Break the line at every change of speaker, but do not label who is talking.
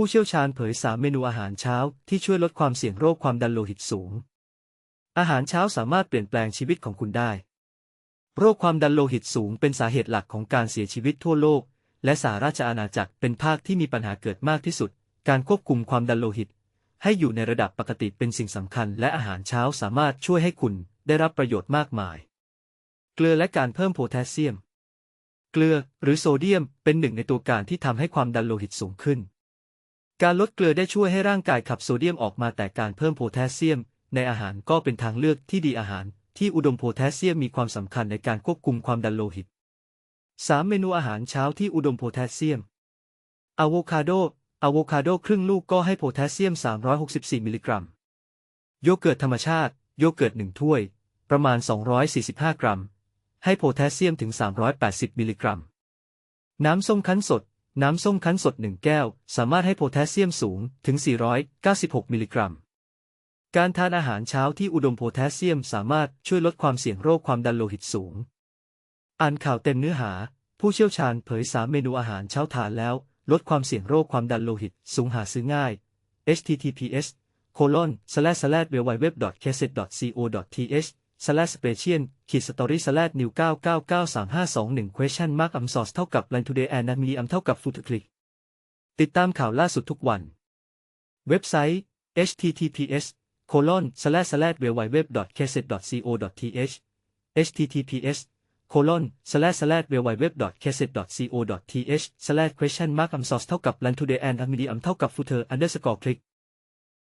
ผู้เชี่ยวชาญเผย 3 เมนูอาหารเช้าที่ช่วยลดความเสี่ยงโรคความดันโลหิตสูง อาหารเช้าสามารถเปลี่ยนแปลงชีวิตของคุณได้ โรคความดันโลหิตสูงเป็นสาเหตุหลักของการเสียชีวิตทั่วโลก และสหราชอาณาจักรเป็นภาคที่มีปัญหาเกิดมากที่สุด การควบคุมความดันโลหิต ให้อยู่ในระดับปกติเป็นสิ่งสำคัญ และอาหารเช้าสามารถช่วยให้คุณได้รับประโยชน์มากมาย เกลือและการเพิ่มโพแทสเซียม เกลือหรือโซเดียมเป็นหนึ่งในตัวการที่ทำให้ความดันโลหิตสูงขึ้น การลดเกลือได้ช่วยให้ร่างกายขับโซเดียมออกมาแต่การเพิ่มโพแทสเซียม ในอาหารก็เป็นทางเลือกที่ดีอาหาร ที่อุดมโพแทสเซียมมีความสำคัญในการควบคุมความดันโลหิต 3 เมนูอาหารเช้าที่อุดมโพแทสเซียมอะโวคาโดอะโวคาโดครึ่งลูกก็ให้โพแทสเซียม 364 มิลลิกรัม โยเกิร์ตธรรมชาติ โยเกิร์ต 1 ถ้วย ประมาณ 245 กรัม ให้โพแทสเซียมถึง 380 มิลลิกรัม น้ำส้มคั้นสด น้ำส้มคั้นสด 1 แก้ว สามารถให้โพแทสเซียมสูงถึง 496 มิลลิกรัม การทานอาหารเช้าที่อุดมโพแทสเซียมสามารถช่วยลดความเสี่ยงโรคความดันโลหิตสูง อ่านข่าวเต็มเนื้อหา ผู้เชี่ยวชาญเผย 3 เมนูอาหารเช้าทานแล้ว ลดความเสี่ยงโรคความดันโลหิตสูงหาซื้อง่าย https colon slash slash www.caset.co.th slash special ขีด story slash new 9993521 question mark am source เท่ากับ line today and me am เท่ากับ foot click ติดตามข่าวล่าสุดทุกวัน เว็บไซต์ https colon slash slash www.caset.co.th https colon slash slash www.caset.co.th slash question mark am source เท่ากับ line today and me am เท่ากับ footer underscore click